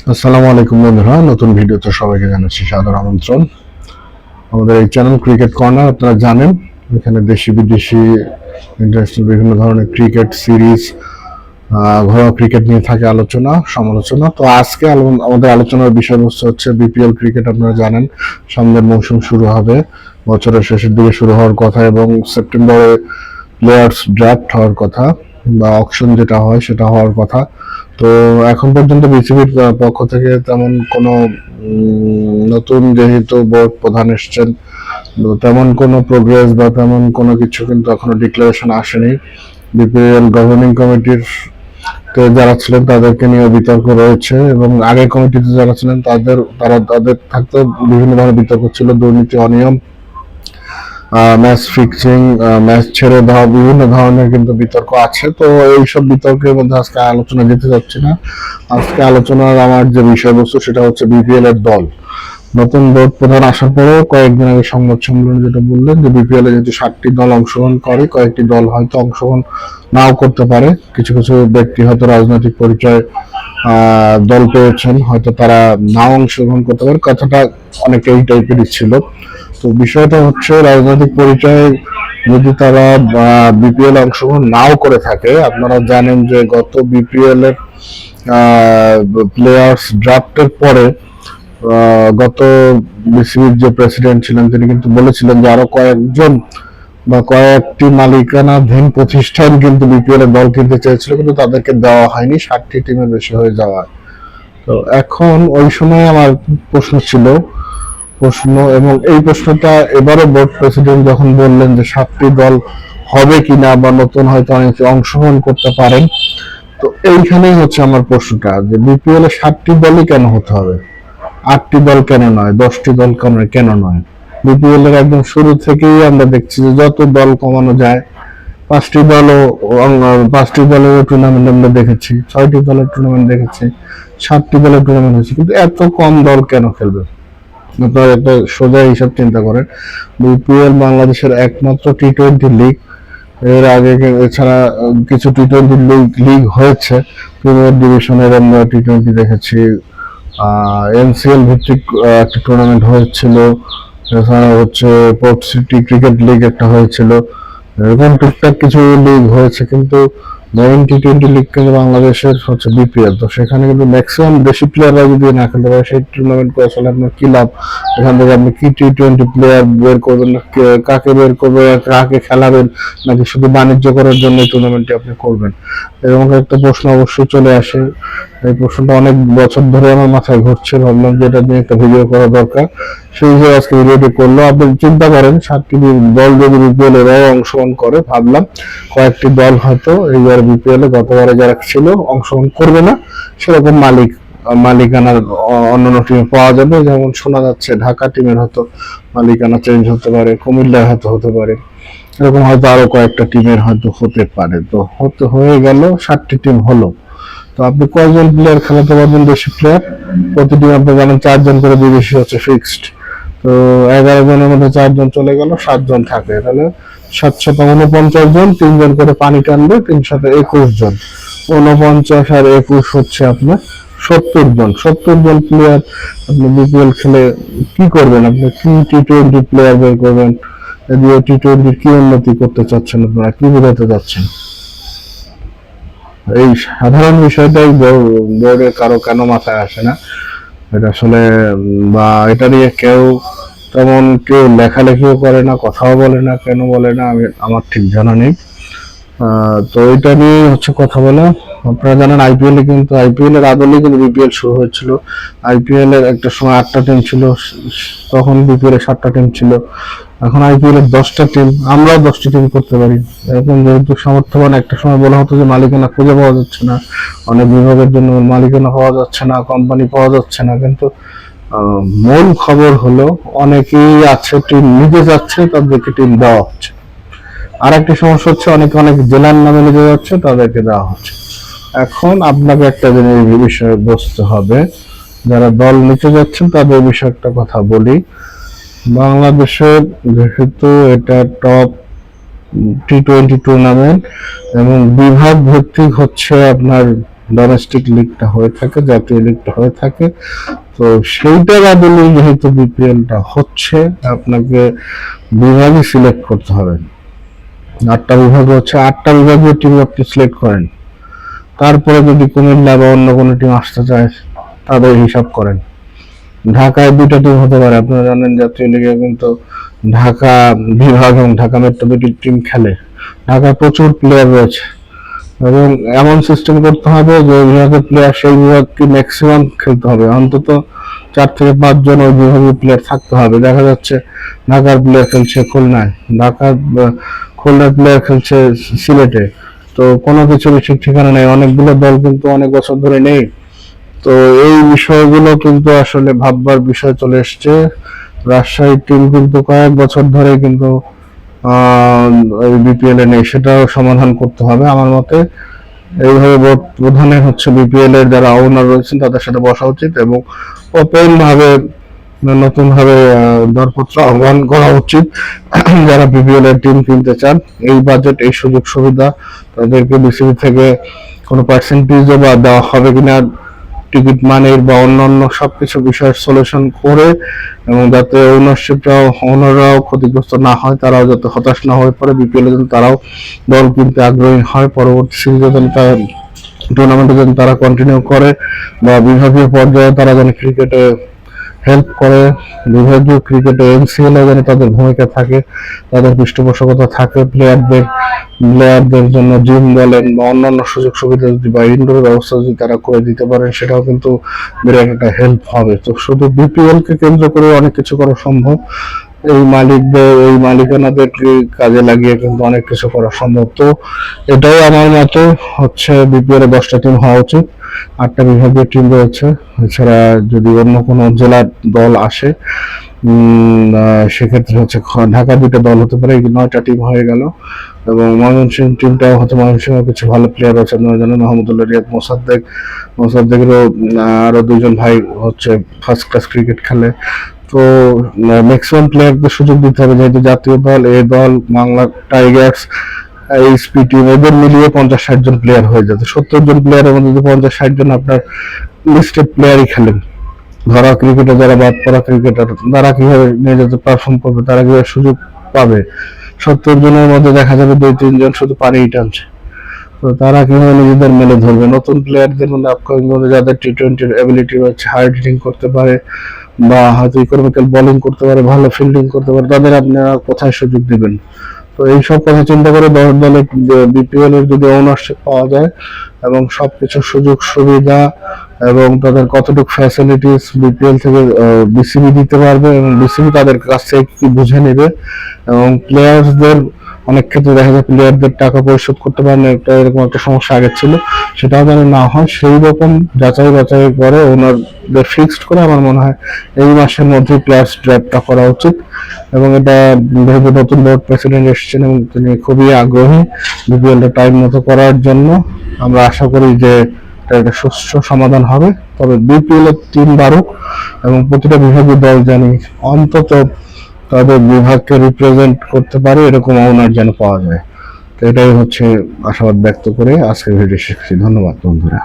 আসসালামু আলাইকুম বন্ধুরা, নতুন ভিডিওতে সবাইকে জানাচ্ছি সাদর আমন্ত্রণ। আমাদের এই চ্যানেল ক্রিকেট কর্নার, আপনারা জানেন, এখানে দেশি বিদেশি ইন্টারন্যাশনাল বিভিন্ন ধরনের ক্রিকেট সিরিজ ঘরোয়া ক্রিকেট নিয়ে থাকে আলোচনা, সমালোচনা। তো আজকে আমাদের আলোচনার বিষয়বস্তু হচ্ছে বিপিএল ক্রিকেট, আপনারা জানেন, সামনের মৌসুম শুরু হবে, বছরের শেষের দিকে শুরু হওয়ার কথা এবং সেপ্টেম্বরে প্লেয়ার্স ড্রাফট হওয়ার কথা বা অকশন যেটা হয় সেটা হওয়ার কথা। তো এখন পর্যন্ত বিসিবির পক্ষ থেকে তেমন কোনো নতুন যেহেতু বোর্ড প্রধান এসছেন তেমন কোনো প্রোগ্রেস বা তেমন কোনো কিছু কিন্তু এখনও ডিক্লারেশন আসেনি। বিপিএল গভর্নিং কমিটির যারা ছিলেন তাদেরকে নিয়ে বিতর্ক রয়েছে এবং আগের কমিটিতে যারা ছিলেন তাদের, তারা, তাদের থাকতে বিভিন্ন ধরনের বিতর্ক ছিল, দুর্নীতি, অনিয়ম। ম্যাচ ফিক্সিং ম্যাচ ছেড়ে দেওয়া বিভিন্ন ধরনের কিন্তু বিতর্ক আছে। তো এইসব বিতর্কের মধ্যে আজকে আলোচনা যেতে চাচ্ছি না। আজকে আলোচনার আমার যে বিষয়বস্তু সেটা হচ্ছে বিপিএল এর দল। নতুন বোর্ড প্রধান আসার পরেও কয়েকদিন আগে সংবাদ সম্মেলনে যেটা বললেন যে বিপিএল এ যেহেতু ষাটটি দল অংশগ্রহণ করে, কয়েকটি দল হয়তো অংশগ্রহণ নাও করতে পারে। কিছু কিছু ব্যক্তি হয়তো রাজনৈতিক পরিচয় দল পেয়েছেন, হয়তো তারা নাও অংশগ্রহণ করতে পারে। কথাটা অনেকে এই টাইপেরই ছিল। তো বিষয়টা হচ্ছে রাজনৈতিক পরিচয়ে, যদি তারা বিপিএল অংশগ্রহণ নাও করে থাকে, আপনারা জানেন যে গত বিপিএল এর প্লেয়ার্স ড্রাফটের পরে গত বিসিবির যে প্রেসিডেন্ট ছিলেন, তিনি কিন্তু বলেছিলেন যে আরও কয়েকজন বা কয়েকটি মালিকানাধীন প্রতিষ্ঠান কিন্তু বিপিএল এর দল কিনতে চেয়েছিল, কিন্তু তাদেরকে দেওয়া হয়নি ষাটটি টিমের বেশি হয়ে যাওয়ায়। তো এখন ওই সময় আমার প্রশ্ন ছিল, প্রশ্ন এবং এই প্রশ্নটা এবারও বোর্ড প্রেসিডেন্ট যখন বললেন যে সাতটি দল হবে কিনা বা নতুন হয়তো অনেকে অংশগ্রহণ করতে পারেন, তো এইখানেই হচ্ছে আমার প্রশ্নটা, যে বিপিএল এ সাতটি দলই কেন হতে হবে? আটটি দল কেন নয়? দশটি দল কেন কেন নয়? বিপিএল এর একদম শুরু থেকেই আমরা দেখছি যে যত দল কমানো যায়, পাঁচটি দলও পাঁচটি দলের টুর্নামেন্ট আমরা দেখেছি, ছয়টি দলের টুর্নামেন্ট দেখেছি, সাতটি দলের টুর্নামেন্ট হয়েছে। কিন্তু এত কম দল কেন খেলবে? আপনার একটা সোজা হিসাব চিন্তা করেন, বিপিএল বাংলাদেশের একমাত্র টি টোয়েন্টি লিগ এর আগে এছাড়া কিছু টি টোয়েন্টি লিগ লিগ হয়েছে। প্রিমিয়ার ডিভিশনের আমরা টি টোয়েন্টি দেখেছি এনসিএল ভিত্তিক একটা টুর্নামেন্ট হয়েছিল। এছাড়া হচ্ছে পোর্ট সিটি ক্রিকেট লিগ একটা হয়েছিল। এরকম টুকটাক কিছু লিগ হয়েছে, কিন্তু মেইন টি টোয়েন্টি লিগ কিন্তু বাংলাদেশের হচ্ছে বিপিএল তো সেখানে কিন্তু ম্যাক্সিমাম বেশি প্লেয়াররা যদি না খেলতে পারে, সেই টুর্নামেন্ট করে আসলে আপনার কি লাভ? এখান থেকে আপনি কি টি টোয়েন্টি প্লেয়ার বের করবেন কাকে বের করবেন কাকে খেলাবেন, নাকি শুধু বাণিজ্য করার জন্য টুর্নামেন্টটি আপনি করবেন? এরকম একটা প্রশ্ন অবশ্যই চলে আসে। এই প্রশ্নটা অনেক বছর ধরে আমার মাথায় ঘুরছে, ভাবলাম যে এটা নিয়ে একটা ভিডিও করা দরকার। সেই হিসেবে আজকে ভিডিওটি করল। আপনি চিন্তা করেন, সাতটি দল যদি বিপিএল এরাও অংশগ্রহণ করে, ভাবলাম কয়েকটি দল হয়তো এইবার বিপিএল এ গতবারে যারা ছিল অংশগ্রহণ করবে না, সেরকম মালিক, মালিকানার অন্যান্য টিমে পাওয়া যাবে। যেমন শোনা যাচ্ছে, ঢাকা টিমের হয়তো মালিকানা চেঞ্জ হতে পারে, কুমিল্লার হয়তো হতে পারে। এরকম হয়তো আরও কয়েকটা টিমের হয়তো হতে পারে। তো হতে হয়ে গেল, সাতটি টিম হলো। তো আপনি কয়জন প্লেয়ার খেলাতে পারবেন বেশি প্লেয়ার প্রতি টিম আপনি জানেন চারজন করে বিদেশি হচ্ছে ফিক্সড তো এগারো জনের মধ্যে চারজন চলে গেল, সাতজন থাকে। তাহলে সাতশত উনপঞ্চাশ জন, তিনজন করে পানি টানবে, তিনশত একুশ জন। উনপঞ্চাশ আর একুশ হচ্ছে আপনার সত্তর জন। সত্তর জন প্লেয়ার আপনি বিপিএল খেলে কি করবেন? আপনি কি টি টোয়েন্টি প্লেয়ার বের করবেন? টি টোয়েন্টির কি উন্নতি করতে চাচ্ছেন আপনারা, কি বোঝাতে চাচ্ছেন? এই সাধারণ বিষয়টাই বোর্ড- কারও কেন মাথায় আসে না? এটা আসলে বা এটা নিয়ে কেউ তেমন কেউ লেখালেখিও করে না, কথাও বলে না, কেন বলে না, আমি, আমার ঠিক জানা নেই। তো এটা নিয়ে হচ্ছে কথা বলা। আপনারা জানেন আইপিএল এ কিন্তু আইপিএল এর আদলেই কিন্তু বিপিএল শুরু হয়েছিল। আইপিএল এর একটা সময় আটটা টিম ছিল, তখন বিপিএল এর সাতটা টিম ছিল। এখন আইপিএল এর দশটা টিম আমরাও দশটি টিম করতে পারি। এরকম যেহেতু সামর্থ্যবান একটা সময় বলা হতো যে মালিকানা খুঁজে পাওয়া যাচ্ছে না, অনেক বিভাগের জন্য মালিকানা পাওয়া যাচ্ছে না কোম্পানি পাওয়া যাচ্ছে না। কিন্তু মূল খবর হলো, অনেকেই আছে টিম নিতে যাচ্ছে, তাদেরকে টিম দেওয়া হচ্ছে। আর একটি সমস্যা হচ্ছে, অনেকে অনেক জেলার নামে নিতে যাচ্ছে, তাদেরকে দেওয়া হচ্ছে। এখন আপনাকে একটা জিনিস বিষয়ে বুঝতে হবে। যারা দল নিতে যাচ্ছেন, তাদের বিষয়ে একটা কথা বলি। বাংলাদেশের যেহেতু এটা টপ টি টোয়েন্টি টুর্নামেন্ট এবং বিভাগ ভিত্তিক হচ্ছে আপনার ডোমেস্টিক লিগটা হয়ে থাকে, জাতীয় লিগটা হয়ে থাকে। তো সেইটার আদলে যেহেতু বিপিএলটা হচ্ছে, আপনাকে বিভাগই সিলেক্ট করতে হবে। আটটা বিভাগ হচ্ছে, আটটা বিভাগীয় টিম আপনি সিলেক্ট করেন। তারপরে যদি কুমিল্লা বা অন্য কোনো টিম আসতে চায়, তাদের হিসাব করেন। ঢাকায় দুটো টিম হতে পারে, আপনারা জানেন জাতীয় লিগে কিন্তু ঢাকা বিভাগ এবং ঢাকা মেট্রো দুটি টিম খেলে। ঢাকায় প্রচুর প্লেয়ার রয়েছে। এবং এমন সিস্টেম করতে হবে যে বিভাগের প্লেয়ার সেই বিভাগকে ম্যাক্সিমাম খেলতে হবে। অন্তত চার থেকে পাঁচজন ওই বিভাগের প্লেয়ার থাকতে হবে। দেখা যাচ্ছে ঢাকার প্লেয়ার খেলছে খুলনায়। ঢাকার খুলনার প্লেয়ার খেলছে সিলেটে। তো কোনো কিছুর ঠিক ঠিকানা নেই। অনেকগুলো দল কিন্তু অনেক বছর ধরে নেই। তো এই বিষয়গুলো কিন্তু আসলে ভাববার বিষয় চলে এসছে। রাজশাহী টিম কিন্তু কয়েক বছর ধরে কিন্তু বিপিএল এ নেই। সেটাও সমাধান করতে হবে আমার মতে। এইভাবে বোর্ড প্রধানের হচ্ছে বিপিএল এর যারা ওনার রয়েছেন তাদের সাথে বসা উচিত এবং ওপেন ভাবে নতুন ভাবে দরপত্র আহ্বান করা উচিত। যারা বিপিএল এর টিম কিনতে চান, এই বাজেট এই সুযোগ সুবিধা তাদেরকে বিসিবি থেকে কোনো পার্সেন্টেজও বা দেওয়া হবে কিনা টিকিট মানির বা অন্যান্য সবকিছু বিষয়ের সলিউশন করে এবং যাতে ওনারশিপটাও ওনারাও ক্ষতিগ্রস্ত না হয়, তারাও যাতে হতাশ না হয়ে পড়ে বিপিএল যেন তারাও দল কিনতে আগ্রহী হয়। পরবর্তী সিরিজে যেন তারা টুর্নামেন্টে যেন তারা কন্টিনিউ করে বা বিভাগীয় পর্যায়ে তারা যেন ক্রিকেটে হেল্প করে বিভাগীয় ক্রিকেটে এনসিএল যেন তাদের ভূমিকা থাকে, তাদের পৃষ্ঠপোষকতা থাকে প্লেয়ারদের প্লেয়ারদের জন্য জিম বলেন বা অন্যান্য সুযোগ সুবিধা যদি বা ইনডোর ব্যবস্থা যদি তারা করে দিতে পারেন, সেটাও কিন্তু বিরাট একটা হেল্প হবে। তো শুধু বিপিএল কে কেন্দ্র করে অনেক কিছু করা সম্ভব। এই মালিকদের, এই মালিকানাদেরকে কাজে লাগিয়ে কিন্তু অনেক কিছু করা সম্ভব। তো এটাই আমার মতে হচ্ছে বিপিএল এ দশটা টিম হওয়া উচিত। আটটা বিভাগীয় টিম রয়েছে। এছাড়া যদি অন্য কোনো জেলার দল আসে সেক্ষেত্রে হচ্ছে ঢাকা দুটো দল হতে পারে নয়টা টিম হয়ে গেল। এবং ময়মনসিংহ টিমটাও হয়তো ময়মনসিংহ কিছু ভালো প্লেয়ার আছে আপনারা জানেন মাহমুদুল্লাহ রিয়াদ মোসাদ্দেক। মোসাদ্দেকেরও উম, আরও দুইজন ভাই হচ্ছে ফার্স্ট ক্লাস ক্রিকেট খেলে। তো ম্যাক্সিমাম প্লেয়ারদের সুযোগ দিতে হবে যেহেতু জাতীয় দল এ দল বাংলা টাইগার্স এইচপি টিম এদের মিলিয়ে পঞ্চাশ ষাট জন প্লেয়ার হয়ে যাবে। সত্তর জন প্লেয়ারের মধ্যে পঞ্চাশ ষাট জন আপনার লিস্টেড প্লেয়ারই খেলেন, ধরা ক্রিকেটে যারা বাদ পড়া ক্রিকেটার তারা কীভাবে নিজেদের পারফর্ম করবে, তারা কীভাবে সুযোগ পাবে? সত্তর জনের মধ্যে দেখা যাবে দুই তিনজন শুধু পানিই টানছে। তো তারা কীভাবে নিজেদের মেলে ধরবে? নতুন প্লেয়ারদের মধ্যে আপকামিং মধ্যে যাদের টি টোয়েন্টির এবিলিটি রয়েছে হার্ড হিটিং করতে পারে বা হয়তো ইকোনমিক্যাল বোলিং করতে পারে, ভালো ফিল্ডিং করতে পারে, তাদের আপনারা কোথায় সুযোগ দিবেন? তো এই সব কথা চিন্তা করে দশ দলে বিপিএল এর যদি ওনারশিপ পাওয়া যায় এবং সবকিছু সুযোগ সুবিধা এবং তাদের কতটুকু ফ্যাসিলিটিস বিপিএল থেকে বিসিবি দিতে পারবে এবং বিসিবি তাদের কাছ থেকে কি বুঝে নেবে এবং প্লেয়ার্সদের অনেক ক্ষেত্রে দেখা যায় প্লেয়ারদের টাকা পরিশোধ করতে পারে না একটা এরকম একটা সমস্যা আগে ছিল। সেটাও যেন না হয়, সেই রকম যাচাই বাছাই করে ওনারদের ফিক্সড করে আমার মনে হয় এই মাসের মধ্যে প্লেয়ার্স ড্রাফটটা করা উচিত। এবং এটা যেহেতু নতুন বোর্ড প্রেসিডেন্ট এসেছেন এবং তিনি খুবই আগ্রহী বিপিএলটা টাইম মতো করার জন্য, আমরা আশা করি যে এটা একটা সুষ্ঠু সমাধান হবে। তবে বিপিএল এর টিম বাড়ুক এবং প্রতিটা বিভাগীয় দল জানি অন্তত তাদের বিভাগকে রিপ্রেজেন্ট করতে পারে, এরকম ওনার যেন পাওয়া যায়। তো এটাই হচ্ছে আশাবাদ ব্যক্ত করে আজকের ভিডিও শিখছি ধন্যবাদ বন্ধুরা।